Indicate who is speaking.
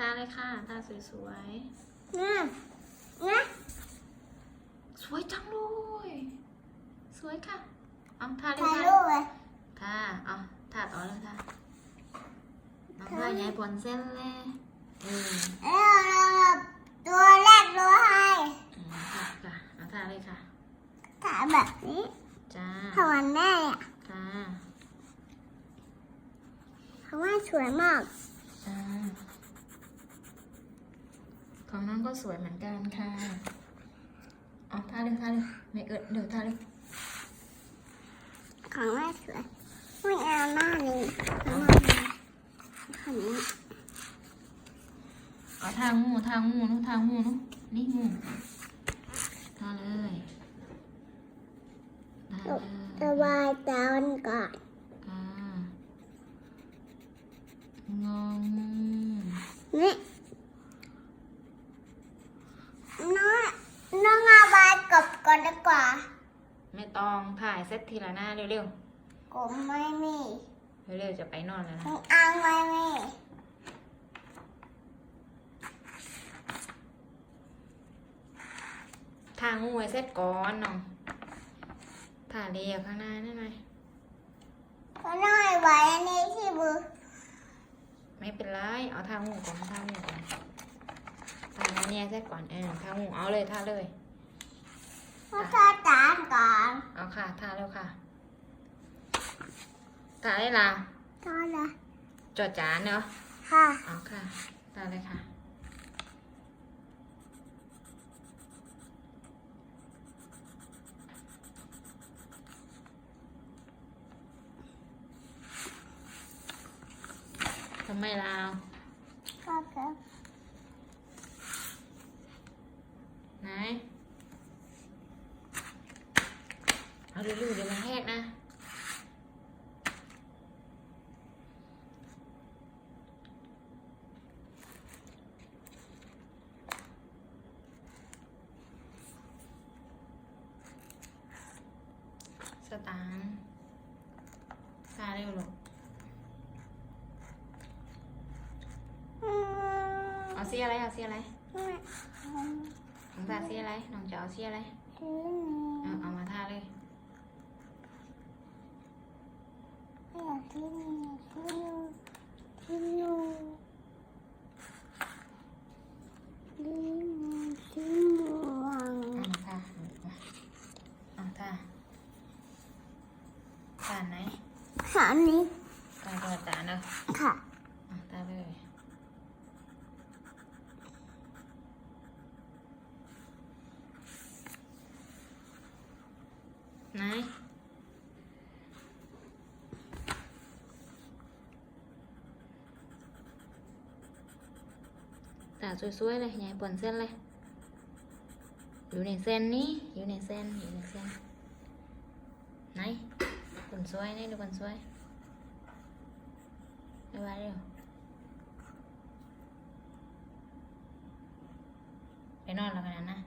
Speaker 1: ทาเลยค่ะทาสวย
Speaker 2: เนี่ยเนี่ย
Speaker 1: ๆสวยจังเลย สวยค่ะเอาทาเลย
Speaker 2: ถ่าย
Speaker 1: ค่ะ
Speaker 2: รูปเลย
Speaker 1: ทาเอาทาต่อเลยค่ะน้องทาใหญ่บนเส้นเลยอืม
Speaker 2: แล้วเราตัวแรกตัวให้
Speaker 1: อืมค่ะค่ะเอาทาเลยค่ะ
Speaker 2: ถ่ายแบบนี้
Speaker 1: จ้า
Speaker 2: ทำวันแม่เนี่ย
Speaker 1: ค่ะ
Speaker 2: ทำว่าสวยมาก
Speaker 1: จ้า ของน้องก็สวยเหมือนกันค่ะ เอาทาเลยทาเลยไม่เอิดเดี๋ยวทาเลย
Speaker 2: ของแม่สวยไม่เอาหน้านี้เอาหน้านี้ทำนี้
Speaker 1: เอาทางงูทางงูนู้นทางงูนู้นนี่งูทาเลยทาเลย
Speaker 2: สบายตาวันก่อน
Speaker 1: ค่ะงองู
Speaker 2: นี่น้องน้องเอาบาย กบก่อนดีกว่า
Speaker 1: ไม่ต้องถ่ายเซตทีละหน้าเร็ว
Speaker 2: กบไม่มี
Speaker 1: ๆเร็วๆจะไปนอนแล้วนะ
Speaker 2: น้องอังไม่มี
Speaker 1: ทางงูไว้เซตก่อนน้องถ่ายเรียวข้างหน้าได้ไหม
Speaker 2: ก็น้อยไว้อันนี้ที่มือ
Speaker 1: ไม่เป็นไรเอาทางงูก่อนทางงูก่อนทางอันเนี้ยเซตก่อนเออทางงูเอาเลยท่าเลย
Speaker 2: เพราะทอดจานก่อน
Speaker 1: เอาค่ะท่าเร็วค่ะท่าได้ละ
Speaker 2: ทอดเลย
Speaker 1: จดจานเนาะ
Speaker 2: ค่ะ
Speaker 1: เอาค่ะท่าเลยค่ะทำไมลาว
Speaker 2: ก็เกิด
Speaker 1: ไหน เอาเร็วๆเดี๋ยวมันแหกนะ สตางค์ซาเร็วลูก
Speaker 2: อืม
Speaker 1: เอาเสียอะไรเอาเสียอะไร
Speaker 2: อืม
Speaker 1: น้องตาเสียอะไร น้องจะเอาเสียอะไร
Speaker 2: อื
Speaker 1: เอา
Speaker 2: ม
Speaker 1: เอามาทาเลย
Speaker 2: ไม่อยากกินกินกินนูกินกินม่วง
Speaker 1: เอามาทาเอาทาทานไหน
Speaker 2: ขานี้
Speaker 1: ทา ตาสวยๆเลยยายปนเส้นเลย อยู่ในเส้นนี้ อยู่ในเส้น อยู่ในเส้น ไหนปนสวยนี่ดูปนสวยเร็วๆเร็วไปนอนแล้วกันนะ